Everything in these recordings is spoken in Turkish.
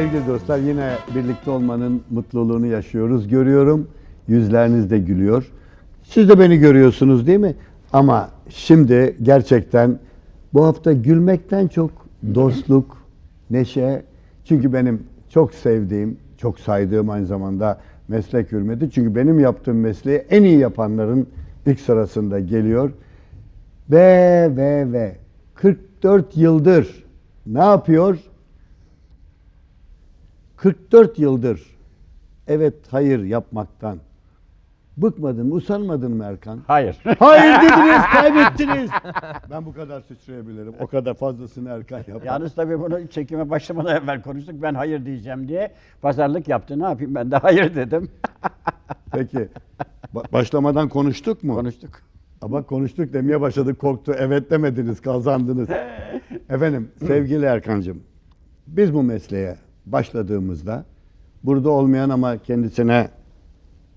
Sevgili dostlar yine birlikte olmanın mutluluğunu yaşıyoruz. Görüyorum yüzleriniz de gülüyor. Siz de beni görüyorsunuz değil mi? Ama şimdi gerçekten bu hafta gülmekten çok dostluk, neşe. Çünkü benim çok sevdiğim, çok saydığım aynı zamanda meslek hürmeti. Çünkü benim yaptığım mesleği en iyi yapanların ilk sırasında geliyor. Ve ve ve 44 yıldır ne yapıyor? 44 yıldır evet hayır yapmaktan bıkmadın mı, usanmadın mı Erkan? Hayır. Hayır dediniz, kaybettiniz. Ben bu kadar sıçrayabilirim. O kadar fazlasını Erkan yapar. Yalnız tabii bunu çekime başlamadan evvel konuştuk. Ben hayır diyeceğim diye pazarlık yaptı. Ne yapayım ben de hayır dedim. Peki. ba- başlamadan konuştuk mu? Konuştuk. Ama konuştuk demeye başladık, korktu. Evet demediniz, kazandınız. Efendim, sevgili Erkancığım, biz bu mesleğe başladığımızda burada olmayan ama kendisine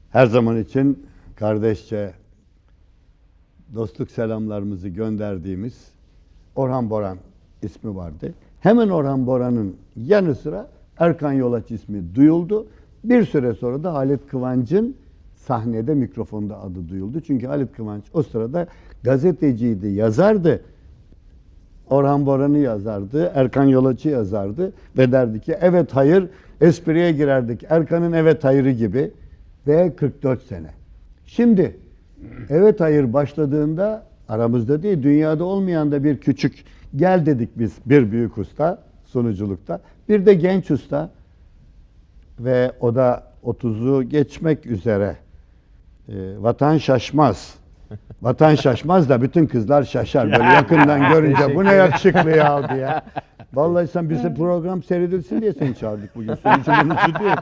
her zaman için kardeşçe dostluk selamlarımızı gönderdiğimiz Orhan Boran ismi vardı. Hemen Orhan Boran'ın yanı sıra Erkan Yolaç ismi duyuldu. Bir süre sonra da Halit Kıvanç'ın sahnede mikrofonda adı duyuldu. Çünkü Halit Kıvanç o sırada gazeteciydi, yazardı. Orhan Boran'ı yazardı, Erkan Yolaç'ı yazardı ve derdi ki evet hayır espriye girerdik. Erkan'ın evet hayırı gibi ve 44 sene. Şimdi evet hayır başladığında aramızda değil dünyada olmayan da bir küçük gel dedik biz bir büyük usta sunuculukta. Bir de genç usta ve o da 30'u geçmek üzere. Ee, vatan şaşmaz. Vatan şaşmaz da bütün kızlar şaşar böyle yakından görünce bu ne yakışıklı ya diye. Vallahi sen bize program seyredilsin diye seni çağırdık bugün. Sonucu bunun için değil.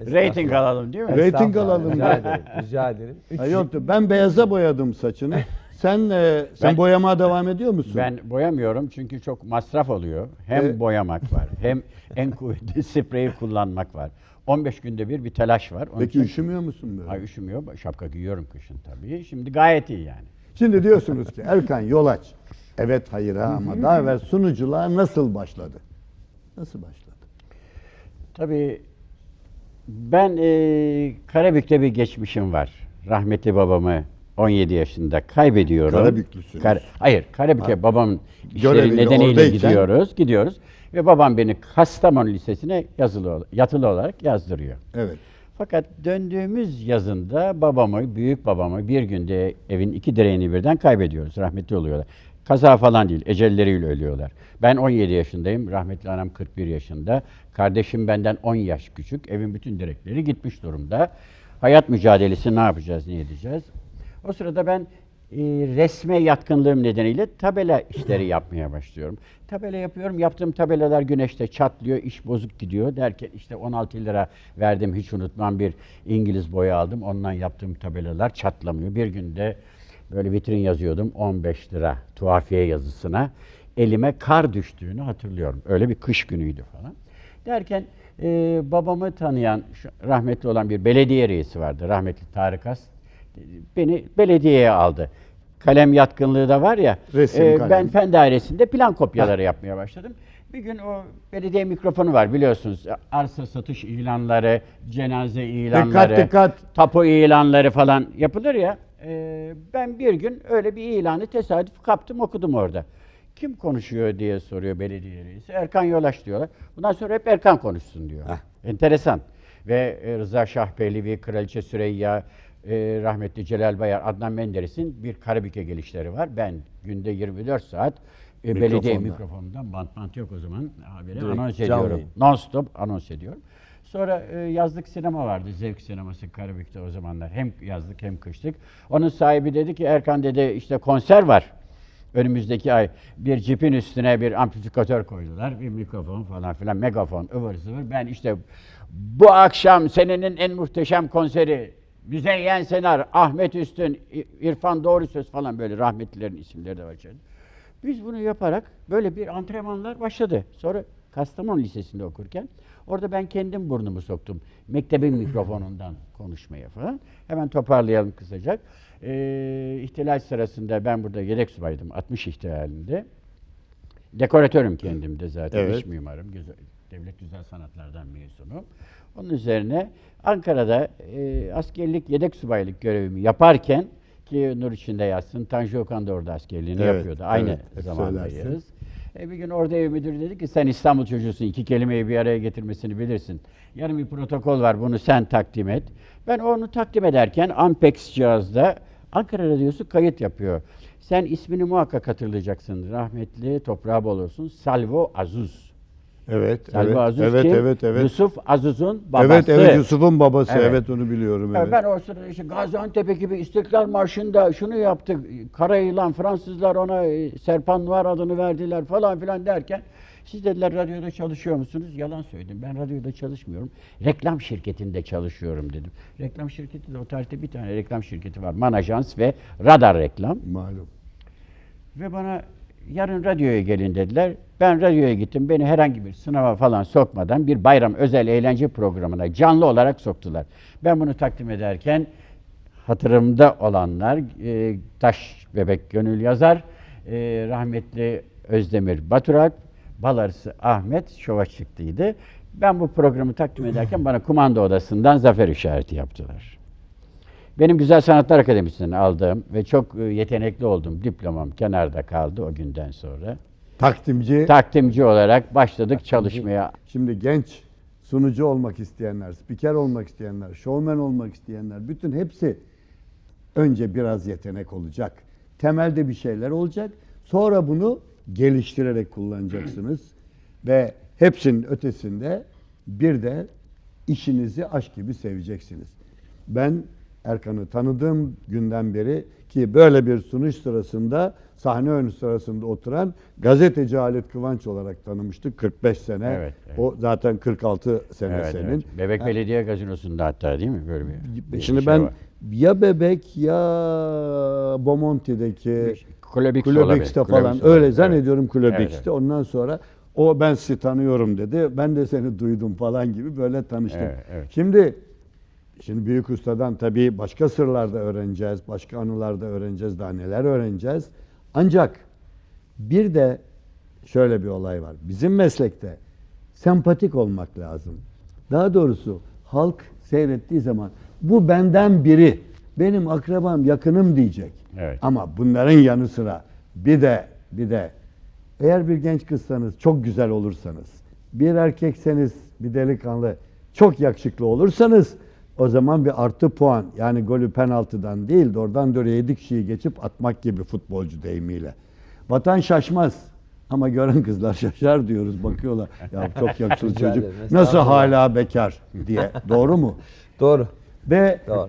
Rating alalım değil mi? Rating Estağfurullah, alalım Rica ederim. Rica ederim. Üç Ha, yoktu. Ben beyaza boyadım saçını. Sen e, sen Ben- boyamaya devam ediyor musun? Ben boyamıyorum çünkü çok masraf oluyor. Hem Evet. boyamak var, hem en kuvvetli spreyi kullanmak var. 15 günde bir bir telaş var. Onun Peki için- üşümüyor musun böyle? Ay üşümüyor. Şapka giyiyorum kışın tabii. Şimdi gayet iyi yani. Şimdi diyorsunuz ki Erkan Yolaç. Evet hayır ha ama daha evvel sunuculuğa nasıl başladı? Nasıl başladı? Tabii ben e, Karabük'te bir geçmişim var. Rahmetli babamı 17 yaşında kaybediyorum. Karabüklüsünüz. hayır, Karabük'e babamın işleri nedeniyle oradayken- gidiyoruz, gidiyoruz. Ve babam beni Kastamonu Lisesi'ne yazılı, yatılı olarak yazdırıyor. Evet. Fakat döndüğümüz yazında babamı, büyük babamı bir günde evin iki direğini birden kaybediyoruz. Rahmetli oluyorlar. Kaza falan değil, ecelleriyle ölüyorlar. Ben 17 yaşındayım, rahmetli anam 41 yaşında. Kardeşim benden 10 yaş küçük. Evin bütün direkleri gitmiş durumda. Hayat mücadelesi ne yapacağız, ne edeceğiz? O sırada ben e, resme yatkınlığım nedeniyle tabela işleri yapmaya başlıyorum. Tabela yapıyorum. Yaptığım tabelalar güneşte çatlıyor, iş bozuk gidiyor derken işte 16 lira verdim hiç unutmam bir İngiliz boya aldım. Ondan yaptığım tabelalar çatlamıyor. Bir günde böyle vitrin yazıyordum 15 lira tuhafiye yazısına. Elime kar düştüğünü hatırlıyorum. Öyle bir kış günüydü falan. Derken e, babamı tanıyan şu rahmetli olan bir belediye reisi vardı. Rahmetli Tarık As beni belediyeye aldı. Kalem yatkınlığı da var ya. Resim, e, kalem. ben fen dairesinde plan kopyaları yapmaya başladım. Bir gün o belediye mikrofonu var biliyorsunuz. Arsa satış ilanları, cenaze ilanları, dikkat. tapu ilanları falan yapılır ya. e, ben bir gün öyle bir ilanı tesadüf kaptım okudum orada. Kim konuşuyor diye soruyor belediye reisi. Erkan Yolaş diyorlar. Bundan sonra hep Erkan konuşsun diyor. Enteresan. Ve e, Rıza Şah Kraliçe Süreyya, e, rahmetli Celal Bayar, Adnan Menderes'in bir Karabük'e gelişleri var. Ben günde 24 saat e, belediye Mikrofonda. mikrofonundan bant bant yok o zaman haberi Direkt anons ediyorum. yayın. Non-stop anons ediyorum. Sonra e, yazlık sinema vardı. Zevk sineması Karabük'te o zamanlar. Hem yazlık hem kışlık. Onun sahibi dedi ki Erkan dedi işte konser var. Önümüzdeki ay bir cipin üstüne bir amplifikatör koydular. Bir mikrofon falan filan, megafon, ıvır zıvır. Ben işte bu akşam senenin en muhteşem konseri Müzeyyen Senar, Ahmet Üstün, İrfan Doğru Söz falan böyle rahmetlilerin isimleri de var içeride. Biz bunu yaparak böyle bir antrenmanlar başladı. Sonra Kastamonu Lisesi'nde okurken orada ben kendim burnumu soktum. Mektebin mikrofonundan konuşmaya falan. Hemen toparlayalım kısaca. Ee, ihtilal sırasında ben burada yedek subaydım 60 ihtilalinde. Dekoratörüm kendim de zaten Evet. iç mimarım. Güzel. Devlet Güzel Sanatlardan mezunum. Onun üzerine Ankara'da e, askerlik, yedek subaylık görevimi yaparken ki Nur içinde yazsın, Tanju Okan da orada askerliğini Evet, yapıyordu. Aynı evet, zamandayız. E, bir gün orada ev müdürü dedi ki sen İstanbul çocuğusun iki kelimeyi bir araya getirmesini bilirsin. Yarın bir protokol var bunu sen takdim et. Ben onu takdim ederken Ampex cihazda Ankara Radyosu kayıt yapıyor. Sen ismini muhakkak hatırlayacaksın. Rahmetli toprağı bol olsun. Salvo Azuz. Evet, Salvo evet, Azuz evet, kim? evet, evet. Yusuf Azuz'un babası. Evet, evet Yusuf'un babası. Evet. Evet, onu biliyorum. Evet. Ben o sırada işte Gaziantep ekibi İstiklal Marşı'nda şunu yaptık. Kara yılan Fransızlar ona e, Serpan Noir adını verdiler falan filan derken siz dediler radyoda çalışıyor musunuz? Yalan söyledim. Ben radyoda çalışmıyorum. Reklam şirketinde çalışıyorum dedim. Reklam şirketi de o tarihte bir tane reklam şirketi var. Manajans ve Radar Reklam. Malum. Ve bana yarın radyoya gelin dediler. Ben radyoya gittim. Beni herhangi bir sınava falan sokmadan bir bayram özel eğlence programına canlı olarak soktular. Ben bunu takdim ederken hatırımda olanlar e, Taş Bebek Gönül Yazar, e, rahmetli Özdemir Baturak, Balarısı Ahmet şova çıktıydı. Ben bu programı takdim ederken bana kumanda odasından zafer işareti yaptılar. Benim Güzel Sanatlar Akademisi'nden aldığım ve çok e, yetenekli olduğum diplomam kenarda kaldı o günden sonra. Takdimci. Takdimci olarak başladık çalışmaya. Şimdi genç sunucu olmak isteyenler, spiker olmak isteyenler, şovmen olmak isteyenler bütün hepsi önce biraz yetenek olacak. Temelde bir şeyler olacak. Sonra bunu geliştirerek kullanacaksınız. Ve hepsinin ötesinde bir de işinizi aşk gibi seveceksiniz. Ben Erkan'ı tanıdığım günden beri ki böyle bir sunuş sırasında sahne önü sırasında oturan gazeteci Halit Kıvanç olarak tanımıştık 45 sene. Evet, evet. O zaten 46 sene Evet, senin. evet. Bebek Belediye Gazinosu'nda hatta değil mi? Böyle bir, bir Şimdi şey ben var. ya Bebek ya Bomonti'deki Kulübix Kulübix'te olabilir, falan Kulübix öyle olabilir, zannediyorum evet. Kulübix'te. Evet, Ondan sonra o ben sizi tanıyorum dedi. Ben de seni duydum falan gibi böyle tanıştık. Evet, evet. Şimdi şimdi büyük ustadan tabii başka sırlar da öğreneceğiz, başka anılar da öğreneceğiz, daha neler öğreneceğiz. Ancak bir de şöyle bir olay var. Bizim meslekte sempatik olmak lazım. Daha doğrusu halk seyrettiği zaman bu benden biri, benim akrabam, yakınım diyecek. Evet. Ama bunların yanı sıra bir de bir de eğer bir genç kızsanız, çok güzel olursanız, bir erkekseniz, bir delikanlı, çok yakışıklı olursanız o zaman bir artı puan yani golü penaltıdan değil de oradan doğru yedi kişiyi geçip atmak gibi futbolcu deyimiyle. Vatan şaşmaz. Ama gören kızlar şaşar diyoruz bakıyorlar. Ya çok yakışıklı çocuk. Nasıl hala bekar diye. Doğru mu? Doğru. Ve Doğru.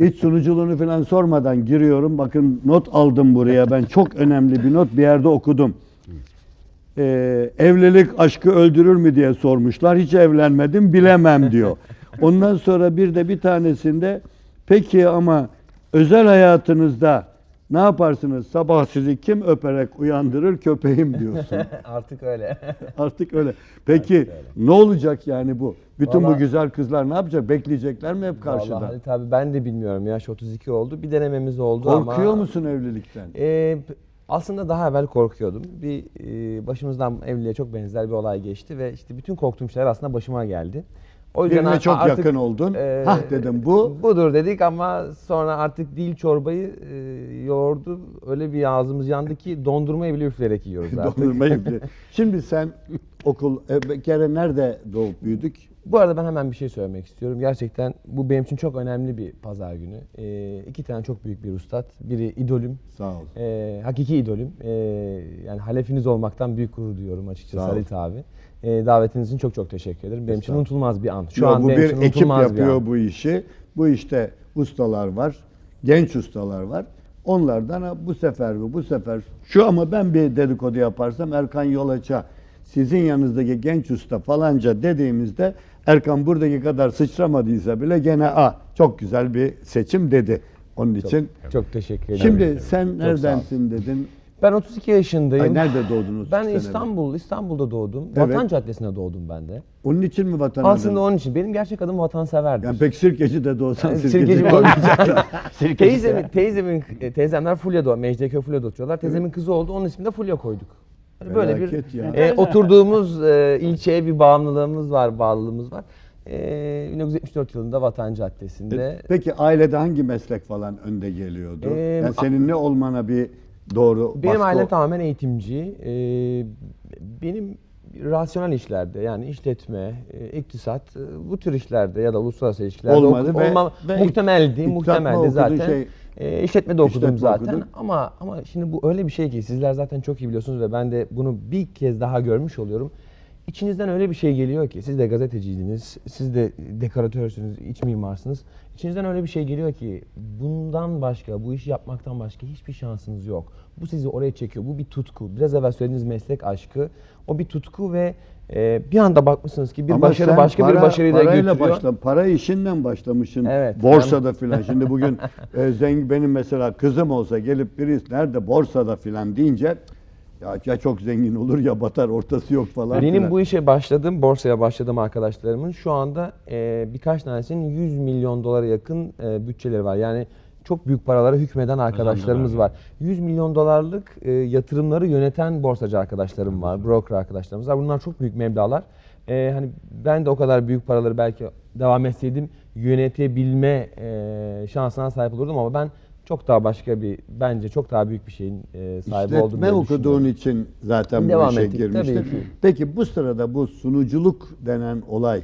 hiç sunuculuğunu falan sormadan giriyorum. Bakın not aldım buraya ben. Çok önemli bir not bir yerde okudum. Ee, evlilik aşkı öldürür mü diye sormuşlar. Hiç evlenmedim bilemem diyor. Ondan sonra bir de bir tanesinde peki ama özel hayatınızda ne yaparsınız? Sabah sizi kim öperek uyandırır köpeğim diyorsun. Artık öyle. Artık öyle. Peki ne olacak yani bu? Bütün bu Vallahi- güzel kızlar ne yapacak? Bekleyecekler mi hep karşıda? Vallahi Halit abi ben de bilmiyorum. Yaş 32 oldu. Bir denememiz oldu ama. Korkuyor musun evlilikten? Ee, aslında daha evvel korkuyordum. Bir e, başımızdan evliliğe çok benzer bir olay geçti ve işte bütün korktuğum şeyler aslında başıma geldi. O Birine a- çok artık, yakın oldun. e, Hah dedim bu. Budur dedik ama sonra artık dil çorbayı e, yoğurdu. Öyle bir ağzımız yandı ki dondurmayı bile üfleyerek yiyoruz artık. Dondurmayı bile. Şimdi sen okul, e, kere nerede doğup büyüdük? Bu arada ben hemen bir şey söylemek istiyorum. Gerçekten bu benim için çok önemli bir pazar günü. Ee, iki tane çok büyük bir ustad. Biri idolüm, Sağ ol. ee, hakiki idolüm. Ee, yani halefiniz olmaktan büyük gurur duyuyorum açıkçası. Halit abi. Ee, davetiniz için çok çok teşekkür ederim. Benim için unutulmaz bir an. Şu Yo, an bu benim bir için ekip unutulmaz bir yapıyor an. bu işi. Bu işte ustalar var. Genç ustalar var. Onlardan ha, bu sefer bu, bu sefer şu ama ben bir dedikodu yaparsam Erkan Yolaç'a sizin yanınızdaki genç usta falanca dediğimizde Erkan buradaki kadar sıçramadıysa bile gene a çok güzel bir seçim dedi. Onun için Çok teşekkür ederim. şimdi sen neredensin dedin. Ben 32 yaşındayım. Ay nerede doğdunuz? ben İstanbul, İstanbul'da doğdum. Evet. Vatan Caddesi'nde doğdum ben de. Onun için mi vatan Aslında adını? onun için. Benim gerçek adım vatanseverdir. Yani pek sirkeci de doğsan Yani sirkeci, olmayacak. Sirkeci Teyzemin, teyzemin, e, teyzemler Fulya'da, Mecidiyekköy Fulya'da oturuyorlar. Teyzemin kızı oldu, onun ismini de Fulya koyduk. Hani böyle bir ya. e, oturduğumuz e, ilçeye bir bağımlılığımız var, bağlılığımız var. E, 1974 yılında Vatan Caddesi'nde Peki ailede hangi meslek falan önde geliyordu? Ee, yani senin ne olmana bir doğru Benim baskı- ailem tamamen eğitimci. Ee, benim rasyonel işlerde yani işletme, e, iktisat e, bu tür işlerde ya da uluslararası ilişkilerde Olmadı ve- ve muhtemeldi, iktisat mı muhtemeldi okudun, zaten. şey- E, işletmede okudum İşletme zaten. okudun. Ama ama şimdi bu öyle bir şey ki sizler zaten çok iyi biliyorsunuz ve ben de bunu bir kez daha görmüş oluyorum. İçinizden öyle bir şey geliyor ki siz de gazeteciydiniz, siz de dekoratörsünüz, iç mimarsınız. İçinizden öyle bir şey geliyor ki bundan başka, bu işi yapmaktan başka hiçbir şansınız yok. Bu sizi oraya çekiyor. Bu bir tutku. Biraz evvel söylediğiniz meslek aşkı. O bir tutku ve e, bir anda bakmışsınız ki bir Ama başarı başka bir para- başarıyı da götürüyor. Başla, para işinden başlamışsın. Evet. Borsada filan. Şimdi bugün e, zengin benim mesela kızım olsa gelip birisi nerede borsada filan deyince ya, ya çok zengin olur ya batar ortası yok falan. Benim filan. bu işe başladığım, borsaya başladığım arkadaşlarımın şu anda e, birkaç tanesinin 100 milyon dolara yakın e, bütçeleri var. Yani çok büyük paralara hükmeden arkadaşlarımız var. 100 milyon dolarlık e, yatırımları yöneten borsacı arkadaşlarım var, broker arkadaşlarımız var. Bunlar çok büyük meblağlar. E, hani ben de o kadar büyük paraları belki devam etseydim yönetebilme e, şansına sahip olurdum ama ben çok daha başka bir, bence çok daha büyük bir şeyin e, sahibi oldum. İşletme okuduğun düşünüyorum. için zaten Devam bu işe ettik, girmiştin. tabii ki. Peki bu sırada bu sunuculuk denen olay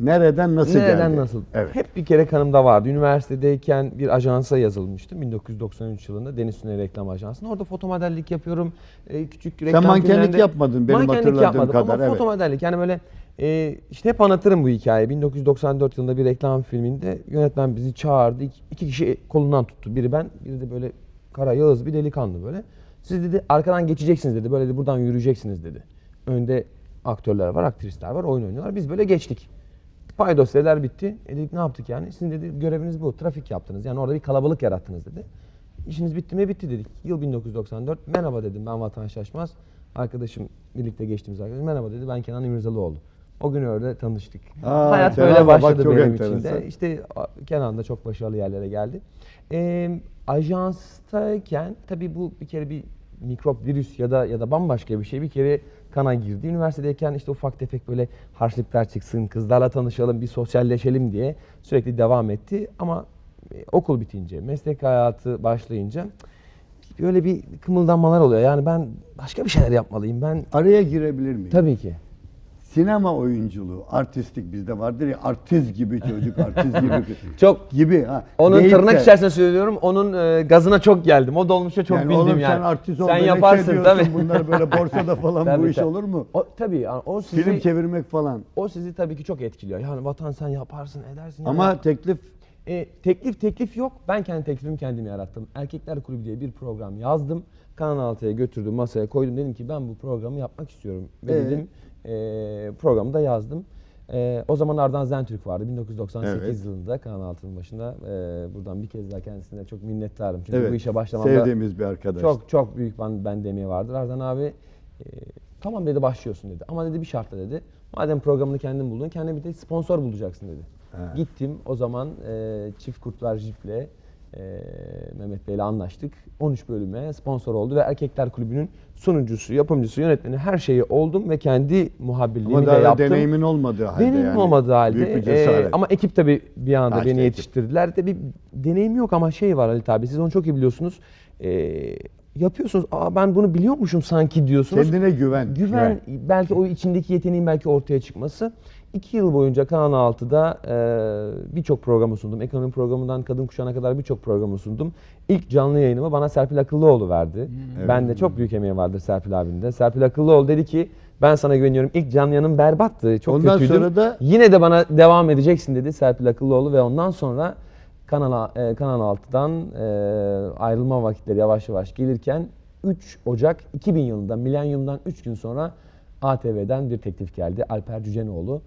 nereden nasıl Nereden geldi? nasıl? Evet. Hep bir kere kanımda vardı. Üniversitedeyken bir ajansa yazılmıştım. 1993 yılında Deniz Süney Reklam Ajansı'nda. Orada fotomodellik yapıyorum. Ee, küçük reklam mankenlik filmlerinde- yapmadın benim Mankenlik hatırladığım yapmadım kadar, Ama evet. fotomodellik yani böyle e, işte hep anlatırım bu hikayeyi. 1994 yılında bir reklam filminde yönetmen bizi çağırdı. İki, iki kişi kolundan tuttu. Biri ben, biri de böyle kara yağız bir delikanlı böyle. Siz dedi arkadan geçeceksiniz dedi. Böyle de buradan yürüyeceksiniz dedi. Önde aktörler var, aktrisler var, oyun oynuyorlar. Biz böyle geçtik. Paydosyalar bitti. E dedik ne yaptık yani? Sizin dedi göreviniz bu. Trafik yaptınız. Yani orada bir kalabalık yarattınız dedi. İşiniz bitti mi? Bitti dedik. Yıl 1994. Merhaba dedim ben Vatan Şaşmaz. Arkadaşım birlikte geçtiğimiz arkadaşım. Merhaba dedi ben Kenan İmirzalıoğlu. O gün orada tanıştık. Aa, Hayat Kenan böyle başladı çok benim için enteresan. de. İşte Kenan da çok başarılı yerlere geldi. Ee, ajanstayken tabii bu bir kere bir mikrop, virüs ya da ya da bambaşka bir şey bir kere kana girdi. Üniversitedeyken işte ufak tefek böyle harçlıklar çıksın, kızlarla tanışalım, bir sosyalleşelim diye sürekli devam etti. Ama e, okul bitince, meslek hayatı başlayınca böyle bir kımıldanmalar oluyor. Yani ben başka bir şeyler yapmalıyım. Ben Araya girebilir miyim? tabii ki. Sinema oyunculuğu, artistlik bizde vardır ya artist gibi çocuk, artist gibi. Çok gibi ha. Onun Deyip tırnak de- içerisinde söylüyorum. Onun e, gazına çok geldim. O dolmuşa çok yani bindim oğlum yani. sen artist ol, Sen böyle yaparsın şey tabii. diyorsun, Bunlar böyle borsada falan bu Tabii, iş tabii. olur mu? O, tabii yani o sizi, Film çevirmek falan. o sizi tabii ki çok etkiliyor. Yani vatan sen yaparsın edersin. Ama teklif E, teklif teklif yok. Ben kendi teklifimi kendim yarattım. Erkekler Kulübü diye bir program yazdım. Kanal 6'ya götürdüm, masaya koydum. Dedim ki ben bu programı yapmak istiyorum. Ve Ee? dedim programı da yazdım. E, o zaman Ardan Zentürk vardı. 1998 Evet. yılında Kanal 6'nın başında. E, buradan bir kez daha kendisine çok minnettarım. Çünkü evet, bu işe başlamamda sevdiğimiz bir arkadaş. çok çok büyük ben, ben emeği vardır. Ardan abi e, tamam dedi başlıyorsun dedi. Ama dedi bir şartla dedi. Madem programını kendin buldun kendine bir de sponsor bulacaksın dedi. Ha. Gittim o zaman e, Çift Kurtlar Jip'le e, Mehmet Bey'le anlaştık. 13 bölüme sponsor oldu ve Erkekler Kulübü'nün sunucusu, yapımcısı, yönetmeni her şeyi oldum ve kendi muhabirliğimi Ama de yaptım. deneyimin olmadığı halde Deneyim yani. olmadığı halde. Büyük bir e, cesaret. ama ekip tabii bir anda işte beni ekip. yetiştirdiler. De bir deneyim yok ama şey var Halit abi siz onu çok iyi biliyorsunuz. E, yapıyorsunuz. Aa ben bunu biliyormuşum sanki diyorsunuz. Kendine güven. Güven, belki o içindeki yeteneğin belki ortaya çıkması. İki yıl boyunca Kanal 6'da e, birçok programı sundum. Ekonomi programından kadın kuşağına kadar birçok programı sundum. İlk canlı yayınımı bana Serpil Akıllıoğlu verdi. Evet. Ben de çok büyük emeği vardır Serpil abinin de. Serpil Akıllıoğlu dedi ki ben sana güveniyorum. İlk canlı yayınım berbattı. Çok Ondan kötüydüm. sonra da- Yine de bana devam edeceksin dedi Serpil Akıllıoğlu ve ondan sonra Kanal, e, Kanal 6'dan e, ayrılma vakitleri yavaş yavaş gelirken 3 Ocak 2000 yılında milenyumdan 3 gün sonra ATV'den bir teklif geldi. Alper Cücenoğlu.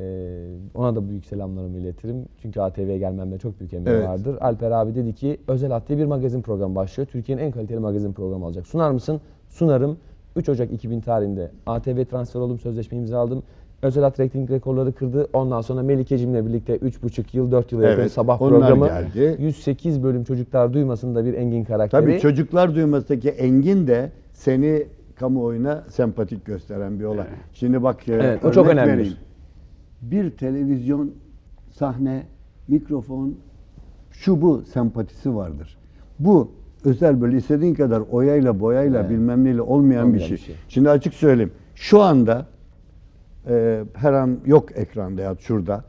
E, ona da büyük selamlarımı iletirim. Çünkü ATV'ye gelmemde çok büyük emeği Evet. vardır. Alper abi dedi ki Özel Hat diye bir magazin programı başlıyor. Türkiye'nin en kaliteli magazin programı olacak. Sunar mısın? Sunarım. 3 Ocak 2000 tarihinde ATV transfer oldum, sözleşme imzaladım. Özel Hat reyting rekorları kırdı. Ondan sonra Melikeciğimle birlikte 3,5 yıl, 4 yıl yakın Evet, sabah onlar programı. geldi. 108 bölüm çocuklar duymasın da bir Engin karakteri. Tabii çocuklar duymasındaki Engin de seni kamuoyuna sempatik gösteren bir olay. Şimdi bak e, Evet, o çok önemlidir. vereyim. Bir televizyon sahne, mikrofon, şu bu sempatisi vardır. Bu özel böyle istediğin kadar oyayla boyayla Evet. bilmem neyle olmayan bir Olmayan şey. bir şey. Şimdi açık söyleyeyim. Şu anda e, her an yok ekranda ya şurada.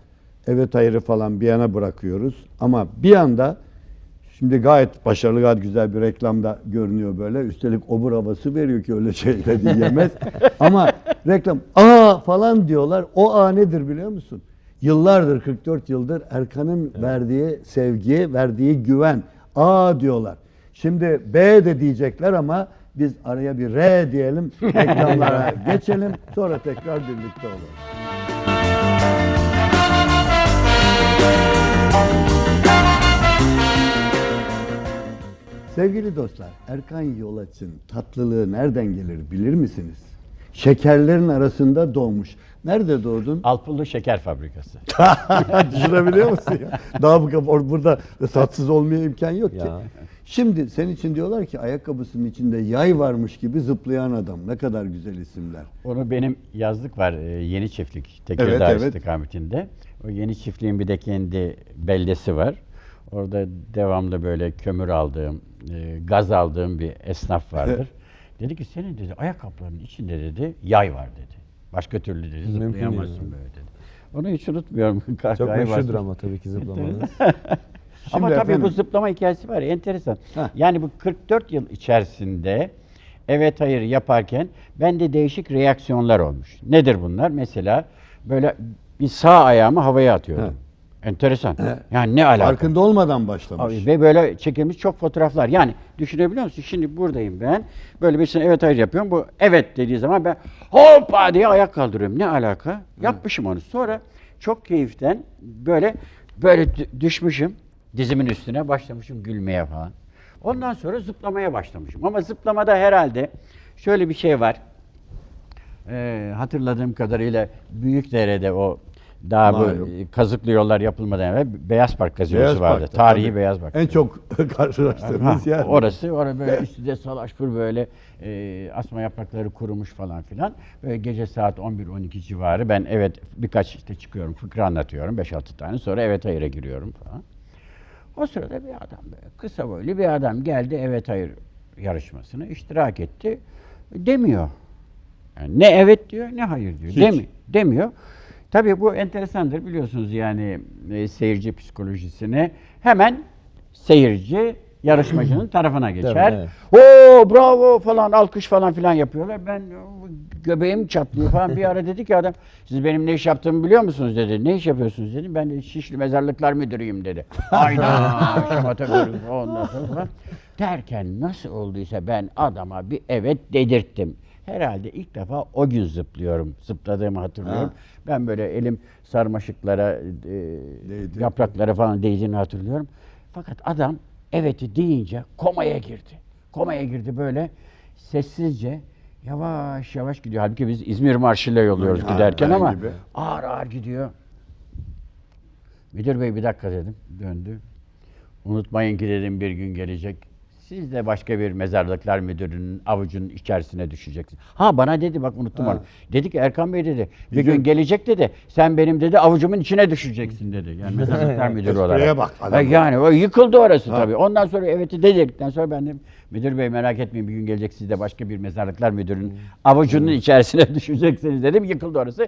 Evet hayırı falan bir yana bırakıyoruz. Ama bir anda şimdi gayet başarılı gayet güzel bir reklamda görünüyor böyle. Üstelik obur havası veriyor ki öyle şeyler diyemez. Ama reklam aa falan diyorlar. O a nedir biliyor musun? Yıllardır 44 yıldır Erkan'ın verdiği sevgi, verdiği güven. A diyorlar. Şimdi B de diyecekler ama biz araya bir R diyelim. Reklamlara geçelim. Sonra tekrar birlikte olalım. Sevgili dostlar, Erkan Yolaç'ın tatlılığı nereden gelir bilir misiniz? Şekerlerin arasında doğmuş. Nerede doğdun? Alpullu Şeker Fabrikası. Düşünebiliyor musun ya? Daha bu or- burada tatsız olmaya imkan yok ki. Ya. Şimdi senin için diyorlar ki ayakkabısının içinde yay varmış gibi zıplayan adam. Ne kadar güzel isimler. Onu benim yazlık var e, Yeni Çiftlik Tekirdağ Evet, evet. istikametinde. O Yeni Çiftliğin bir de kendi beldesi var. Orada devamlı böyle kömür aldığım, e, gaz aldığım bir esnaf vardır. dedi ki senin dedi ayakkabılarının içinde dedi yay var dedi. Başka türlü dedi Mümkün değil zıplayamazsın böyle dedi. Onu hiç unutmuyorum. Çok Kahkahaya meşhurdur bastım. ama tabii ki zıplamanız. Ama Şimdi tabii bu efendim- zıplama hikayesi var ya enteresan. Heh. Yani bu 44 yıl içerisinde evet hayır yaparken bende değişik reaksiyonlar olmuş. Nedir bunlar? Mesela böyle bir sağ ayağımı havaya atıyorum. Enteresan. Yani ne alaka? Farkında olmadan başlamış. Abi, ve böyle çekilmiş çok fotoğraflar. Yani düşünebiliyor musun? Şimdi buradayım ben. Böyle birisine evet hayır yapıyorum. Bu evet dediği zaman ben hoppa diye ayak kaldırıyorum. Ne alaka? Yapmışım onu. Sonra çok keyiften böyle böyle dü- düşmüşüm. Dizimin üstüne başlamışım gülmeye falan. Ondan sonra zıplamaya başlamışım. Ama zıplamada herhalde şöyle bir şey var. Ee, hatırladığım kadarıyla Büyükdere'de o daha bu Malum. e, kazıklı yollar yapılmadan evvel Beyaz Park gazinosu Beyaz vardı. Park'ta, Tarihi tabii. Beyaz Park. En çok karşılaştığımız yer. Orası, orada böyle üstünde salaşpur böyle e, asma yaprakları kurumuş falan filan. Böyle gece saat 11-12 civarı ben evet birkaç işte çıkıyorum fıkra anlatıyorum 5-6 tane sonra evet hayır'a giriyorum falan. O sırada bir adam böyle kısa boylu bir adam geldi evet hayır yarışmasına iştirak etti. Demiyor. Yani ne evet diyor ne hayır diyor. Demi, demiyor. Tabii bu enteresandır biliyorsunuz yani e, seyirci psikolojisini hemen seyirci yarışmacının tarafına geçer. evet. Oo bravo falan alkış falan filan yapıyorlar. Ben göbeğim çatlıyor falan. Bir ara dedi ki adam siz benim ne iş yaptığımı biliyor musunuz dedi. Ne iş yapıyorsunuz dedim. Ben de Şişli Mezarlıklar Müdürüyüm dedi. Hayda ondan sonra falan. Derken nasıl olduysa ben adama bir evet dedirttim. Herhalde ilk defa o gün zıplıyorum. Zıpladığımı hatırlıyorum. Ha. Ben böyle elim sarmaşıklara, e, Değdi. yapraklara falan değdiğini hatırlıyorum. Fakat adam evet'i deyince komaya girdi. Komaya girdi böyle sessizce yavaş yavaş gidiyor. Halbuki biz İzmir Marşı'yla yolluyoruz Ha, giderken ama gibi. ağır ağır gidiyor. Müdür bey bir dakika dedim. Döndü. Unutmayın ki dedim bir gün gelecek. Siz de başka bir mezarlıklar müdürünün avucunun içerisine düşeceksiniz. Ha bana dedi bak unuttum onu. Dedi ki Erkan Bey dedi bir, gün gelecek dedi. Sen benim dedi avucumun içine düşeceksin dedi. Yani mezarlıklar müdürü Espriye olarak. bak adam. Yani o yıkıldı orası tabii. Ondan sonra evet'i dedikten sonra ben de müdür bey merak etmeyin bir gün gelecek siz de başka bir mezarlıklar müdürünün avucunun içerisine düşeceksiniz dedim. Yıkıldı orası.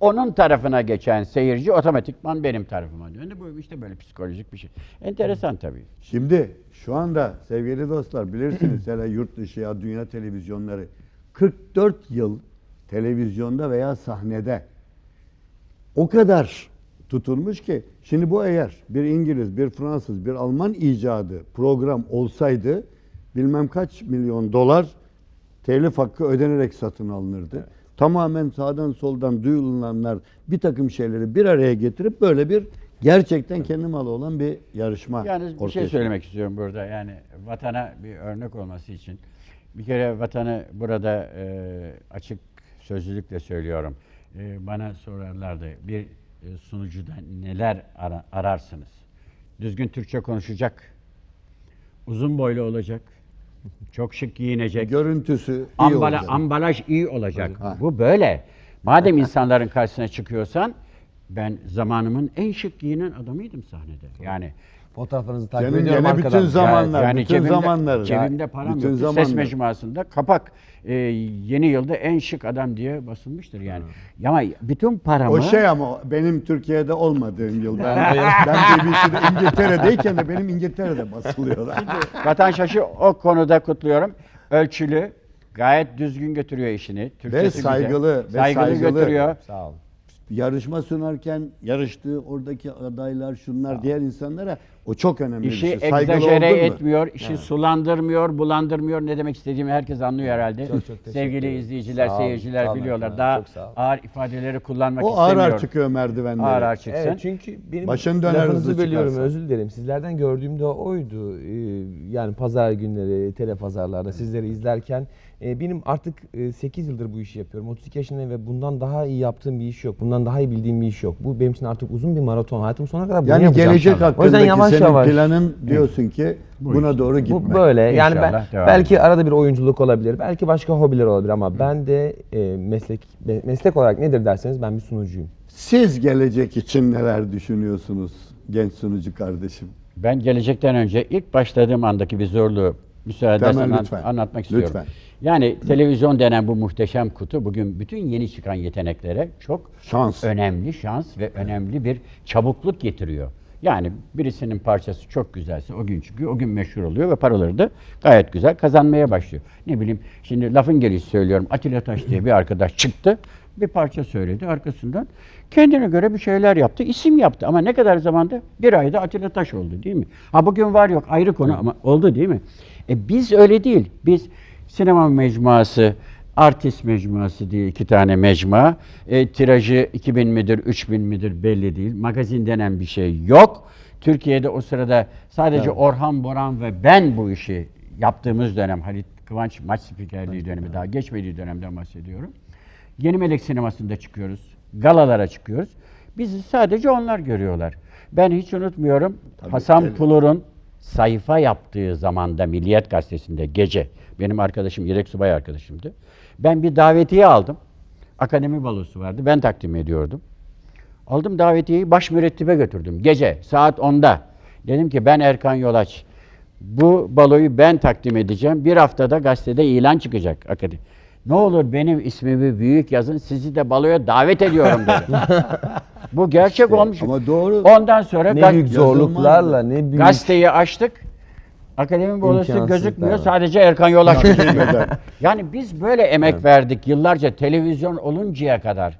Onun tarafına geçen seyirci otomatikman benim tarafıma döndü. Bu işte böyle psikolojik bir şey. Enteresan tabii. Şimdi şu anda sevgili dostlar bilirsiniz hele yurt dışı ya dünya televizyonları 44 yıl televizyonda veya sahnede o kadar tutulmuş ki şimdi bu eğer bir İngiliz, bir Fransız, bir Alman icadı program olsaydı bilmem kaç milyon dolar telif hakkı ödenerek satın alınırdı. Tamamen sağdan soldan duyulanlar bir takım şeyleri bir araya getirip böyle bir gerçekten kendi malı olan bir yarışma Yani bir ortaya şey söylemek istiyorum burada. Yani vatana bir örnek olması için. Bir kere vatanı burada e, açık sözlülükle söylüyorum. E, bana sorarlardı bir e, sunucuda neler ara- ararsınız? Düzgün Türkçe konuşacak, uzun boylu olacak, Çok şık giyinecek. Görüntüsü iyi Ambala, olacak. ambalaj iyi olacak. Ha. Bu böyle. Madem insanların karşısına çıkıyorsan ben zamanımın en şık giyinen adamıydım sahnede. Yani Fotoğraflarınızı takip Senin ediyorum gene arkadan. bütün zamanlar, yani bütün cebimde, zamanlar. cebimde param bütün yok. Ses zamanlar. mecmuasında kapak e, yeni yılda en şık adam diye basılmıştır yani. Ama bütün paramı O şey ama benim Türkiye'de olmadığım yıl. Ben, ben BBC'de İngiltere'deyken de benim İngiltere'de basılıyor. Vatan Şaşı o konuda kutluyorum. Ölçülü, gayet düzgün götürüyor işini. Türkçesi güzel. saygılı, ve saygılı, saygılı. götürüyor. Sağ olun. Yarışma sunarken yarıştığı oradaki adaylar şunlar diğer insanlara o çok önemli İşi bir şey. Saygılı egzajere etmiyor, işi sulandırmıyor, bulandırmıyor. Ne demek istediğimi herkes anlıyor herhalde. Çok çok Sevgili ederim. izleyiciler, Sağ seyirciler sağ biliyorlar. efendim, Daha çok sağ ağır ifadeleri kullanmak O ağır istemiyorum. ağır çıkıyor merdivenleri. Ağır ağır çıksın. Evet çünkü benim Başın döner lafınızı bölüyorum çıkarsa. özür dilerim. Sizlerden gördüğüm de oydu. Ee, yani pazar günleri, tele pazarlarda sizleri izlerken e, benim artık 8 yıldır bu işi yapıyorum. 32 yaşındayım ve bundan daha iyi yaptığım bir iş yok. Bundan daha iyi bildiğim bir iş yok. Bu benim için artık uzun bir maraton. Hayatım sonuna kadar bunu Yani yapacağım. gelecek O yüzden hakkındaki yavaş senin yavaş. planın diyorsun ki buna doğru gitmek. Bu böyle. Yani ben İnşallah devam belki arada bir oyunculuk olabilir. Belki başka hobiler olabilir ama ben de e, meslek me- meslek olarak nedir derseniz ben bir sunucuyum. Siz gelecek için neler düşünüyorsunuz genç sunucu kardeşim? Ben gelecekten önce ilk başladığım andaki bir zorluğu müsaade Tamam, lütfen. anlatmak istiyorum. Lütfen. Yani televizyon denen bu muhteşem kutu bugün bütün yeni çıkan yeteneklere çok Şans. önemli şans ve önemli bir çabukluk getiriyor. Yani birisinin parçası çok güzelse o gün çıkıyor, o gün meşhur oluyor ve paraları da gayet güzel kazanmaya başlıyor. Ne bileyim şimdi lafın gelişi söylüyorum Atilla Taş diye bir arkadaş çıktı, bir parça söyledi arkasından kendine göre bir şeyler yaptı, isim yaptı ama ne kadar zamanda? Bir ayda Atilla Taş oldu değil mi? Ha bugün var yok ayrı konu ama oldu değil mi? E biz öyle değil, biz sinema mecmuası, Artist mecmuası diye iki tane mecmua. E, tirajı 2000 midir, 3000 midir belli değil. Magazin denen bir şey yok. Türkiye'de o sırada sadece Orhan Boran ve ben bu işi yaptığımız dönem, Halit Kıvanç maç spikerliği dönemi daha geçmediği dönemden bahsediyorum. Yeni Melek sinemasında çıkıyoruz. Galalara çıkıyoruz. Bizi sadece onlar görüyorlar. Ben hiç unutmuyorum Hasan öyle. Pulur'un sayfa yaptığı zamanda Milliyet Gazetesi'nde gece benim arkadaşım yedek subay arkadaşımdı. Ben bir davetiye aldım. Akademi balosu vardı. Ben takdim ediyordum. Aldım davetiyeyi baş mürettibe götürdüm. Gece saat 10'da. Dedim ki ben Erkan Yolaç. Bu baloyu ben takdim edeceğim. Bir haftada gazetede ilan çıkacak akademi. Ne olur benim ismimi büyük yazın. Sizi de baloya davet ediyorum dedim. Bu gerçek olmuş. Ama doğru. Ondan sonra Ne büyük zorluklarla, ne büyük gazeteyi açtık. Akademi İmkansızlıklar gözükmüyor. Sadece Erkan Yolaç gözüküyor. Yani biz böyle emek verdik yıllarca televizyon oluncaya kadar.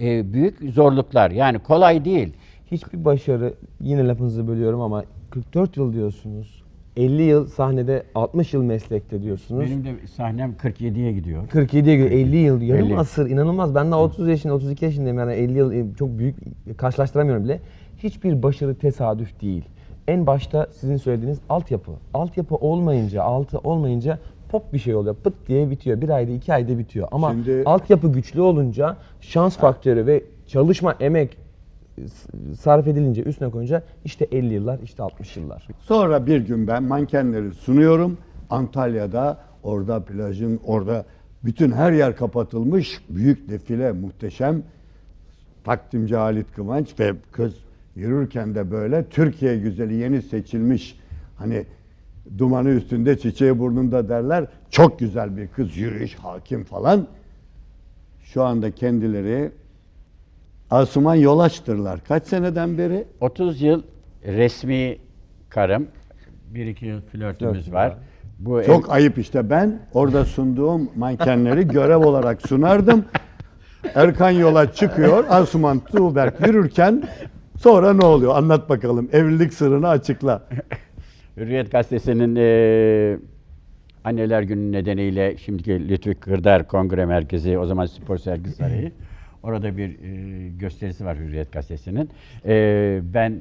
Ee, büyük zorluklar. Yani kolay değil. hiçbir başarı yine lafınızı bölüyorum ama 44 yıl diyorsunuz. 50 yıl sahnede, 60 yıl meslekte diyorsunuz. Benim de sahnem 47'ye gidiyor. 47'ye göre 50 yıl, yarım 50. asır inanılmaz. Ben daha 30 yaşında, 32 yaşındayım yani 50 yıl e, çok büyük karşılaştıramıyorum bile. Hiçbir başarı tesadüf değil. En başta sizin söylediğiniz altyapı. Altyapı olmayınca, altı olmayınca pop bir şey oluyor. Pıt diye bitiyor. Bir ayda, iki ayda bitiyor. Ama Şimdi- altyapı güçlü olunca şans faktörü ve çalışma, emek sarf edilince, üstüne koyunca işte 50 yıllar, işte 60 yıllar. Sonra bir gün ben mankenleri sunuyorum. Antalya'da orada plajın orada bütün her yer kapatılmış. Büyük defile muhteşem. Takdimci Halit Kıvanç ve kız yürürken de böyle Türkiye güzeli yeni seçilmiş. Hani dumanı üstünde çiçeği burnunda derler. Çok güzel bir kız yürüyüş hakim falan. Şu anda kendileri Asuman Yolaç'tırlar. Kaç seneden beri? 30 yıl resmi karım. 1-2 yıl flörtümüz Flörtüm var. var. Bu Çok ayıp işte ben orada sunduğum mankenleri görev olarak sunardım. Erkan yola çıkıyor, Asuman Tuğberk yürürken sonra ne oluyor? Anlat bakalım. Evlilik sırrını açıkla. Hürriyet Gazetesi'nin eee Anneler Günü nedeniyle şimdiki Lütfi Kırdar Kongre Merkezi, o zaman Spor Sergi Sarayı. Orada bir eee, gösterisi var Hürriyet Gazetesi'nin. Eee, ben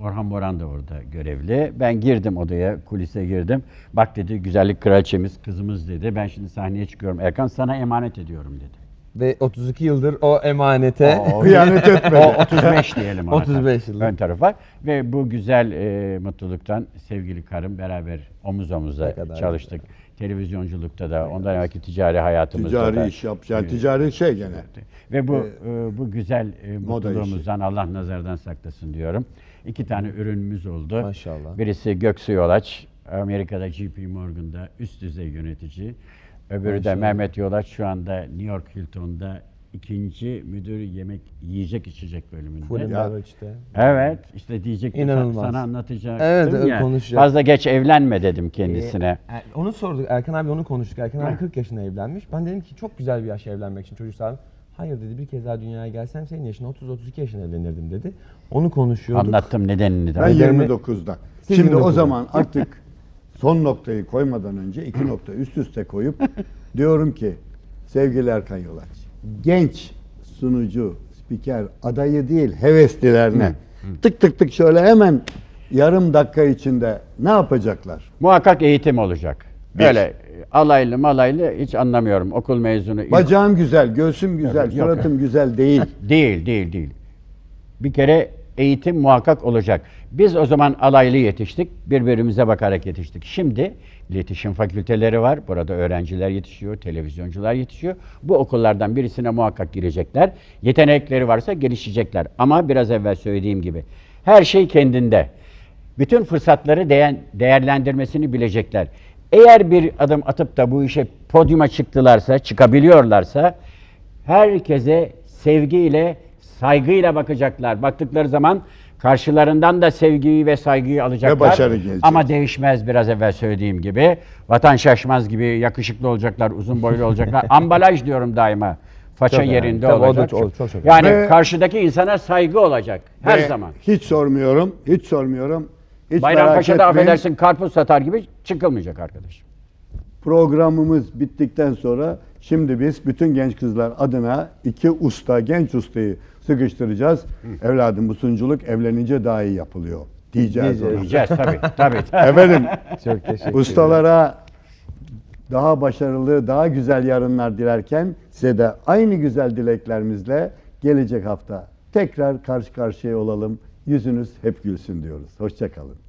Orhan Boran da orada görevli. Ben girdim odaya, kulise girdim. Bak dedi güzellik kraliçemiz, kızımız dedi. Ben şimdi sahneye çıkıyorum. Erkan sana emanet ediyorum dedi. Ve 32 yıldır o emanete O- Kıyamet etmedi. O 35 diyelim ona. 35 yıl. Ön tarafa. Ve bu güzel e, mutluluktan sevgili karım beraber omuz omuza çalıştık. Televizyonculukta da, ondan evvelki ticari hayatımızda da. Ticari iş yap. Yani ticari şey gene. Ve bu e, bu güzel e, mutluluğumuzdan Allah nazardan saklasın diyorum. İki tane ürünümüz oldu. Maşallah. Birisi Göksu Yolaç, Amerika'da JP Morgan'da üst düzey yönetici. Öbürü de Maşallah. Mehmet Yolaç şu anda New York Hilton'da ikinci müdür yemek yiyecek içecek bölümünde. And Ya. Beverage'de. Evet, işte diyecektim İnanılmaz. sana anlatacaktım Evet, ya. konuşacak. Fazla geç evlenme dedim kendisine. Er- Onu sorduk. Erkan abi onu konuştuk. Erkan abi 40 yaşında evlenmiş. Ben dedim ki çok güzel bir yaş evlenmek için çocuk sahibi. Hayır dedi bir kez daha dünyaya gelsem senin yaşına 30-32 yaşında evlenirdim dedi. Onu konuşuyorduk. Anlattım nedenini de. Ben Nedenini- 29'da. Siz Şimdi o 29'da. zaman artık son noktayı koymadan önce iki nokta üst üste koyup diyorum ki sevgili Erkan Yolaç, genç sunucu, spiker adayı değil heveslilerine tık tık tık şöyle hemen yarım dakika içinde ne yapacaklar? Muhakkak eğitim olacak. Bir. Böyle e, alaylı malaylı hiç anlamıyorum. Okul mezunu. Bacağım güzel, göğsüm güzel, Yok, yok. suratım güzel değil. Değil, değil, değil. Bir kere eğitim muhakkak olacak. Biz o zaman alaylı yetiştik, birbirimize bakarak yetiştik. Şimdi iletişim fakülteleri var, burada öğrenciler yetişiyor, televizyoncular yetişiyor. Bu okullardan birisine muhakkak girecekler. Yetenekleri varsa gelişecekler. Ama biraz evvel söylediğim gibi her şey kendinde. Bütün fırsatları değerlendirmesini bilecekler. Eğer bir adım atıp da bu işe podyuma çıktılarsa, çıkabiliyorlarsa herkese sevgiyle, saygıyla bakacaklar. Baktıkları zaman karşılarından da sevgiyi ve saygıyı alacaklar. Ve başarı gelecek. Ama değişmez biraz evvel söylediğim gibi. Vatan şaşmaz gibi yakışıklı olacaklar, uzun boylu olacaklar. Ambalaj diyorum daima. Faça Çok yerinde Tabii o da olacak. çok- çok- yani önemli. karşıdaki insana saygı olacak her Ve zaman. Hiç sormuyorum, hiç sormuyorum. Hiç Bayrampaşa'da affedersin karpuz satar gibi çıkılmayacak arkadaş. Programımız bittikten sonra şimdi biz bütün genç kızlar adına iki usta, genç ustayı sıkıştıracağız. Evladım bu sunuculuk evlenince daha iyi yapılıyor diyeceğiz. Diyeceğiz tabii. tabii. tabii. Efendim Çok teşekkür ustalara daha başarılı, daha güzel yarınlar dilerken size de aynı güzel dileklerimizle gelecek hafta tekrar karşı karşıya olalım. Yüzünüz hep gülsün diyoruz. Hoşçakalın.